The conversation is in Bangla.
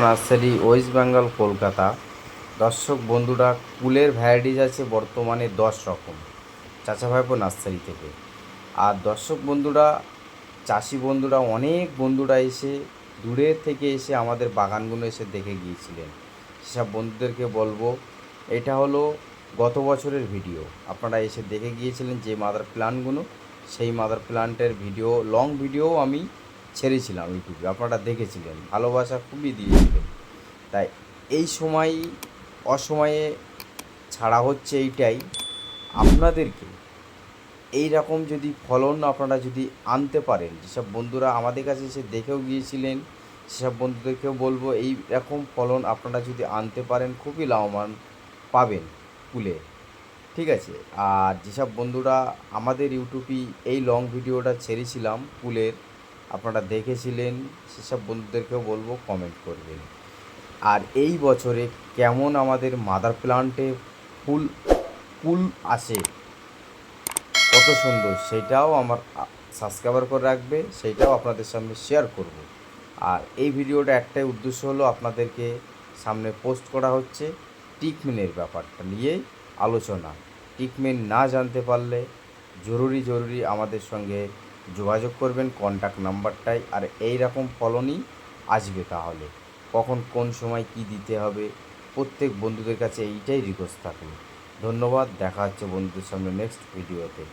Nursery, West Bengal, Kolkata. দর্শক, বন্ধুরা, কুলের ভ্যারাইটিস আছে বর্তমানে দশ রকম। চাচা ভাইপো নার্সারি থেকে। আর দর্শক, বন্ধুরা, চাষি বন্ধুরা, অনেক বন্ধুরা এসে, দূরে থেকে এসে আমাদের বাগানগুলো এসে দেখে গিয়েছিলেন। সেসব বন্ধুদেরকে বলব, এটা হলো গত বছরের ভিডিও। আপনারা এসে দেখে গিয়েছিলেন যে মাদার প্ল্যান্টগুলো সেই মাদার প্ল্যান্টের ভিডিও, লং ভিডিও আমি ছেড়েছিলাম ইউটিউবে আপনারা দেখেছিলেন, ভালোবাসা খুবই দিয়েছিলেন তাই এই সময়, অসময়ে ছাড়া হচ্ছে এইটাই। আপনাদেরকে এই রকম যদি ফলন আপনারা যদি আনতে পারেন, যেসব বন্ধুরা আমাদের কাছে এসে দেখেও গিয়েছিলেন, সেসব বন্ধুদেরকেও বলব এই রকম ফলন আপনারা যদি আনতে পারেন, খুবই লাভবান পাবেন কুলে ঠিক আছে? আর যেসব বন্ধুরা আমাদের ইউটিউবে এই লং ভিডিওটা ছেড়েছিলাম কুলের আপনারা দেখেছিলেন, সেসব বন্ধুদেরকেও বলব কমেন্ট করবেন। আর এই বছরে কেমন আমাদের মাদার প্লান্টে ফুল ফুল আসে, কত সুন্দর, সেটাও আমার সাবস্ক্রাইবার করে রাখবে, সেটাও আপনাদের সামনে শেয়ার করব। আর এই ভিডিওটা একটাই উদ্দেশ্য হলো আপনাদেরকে সামনে পোস্ট করা হচ্ছে টিকমেনের ব্যাপারটা নিয়েই আলোচনা। টিকমেন না জানতে পারলে জরুরি জরুরি আমাদের সঙ্গে যোগাযোগ করবেন কন্ট্যাক্ট নাম্বারটাই আর এই রকম ফলনই আসবে তাহলে। কখন কোন সময় কি দিতে হবে, প্রত্যেক বন্ধুদের কাছে এইটাই রিকোয়েস্ট থাকবে ধন্যবাদ, দেখা হচ্ছে বন্ধুদের সামনে নেক্সট ভিডিওতে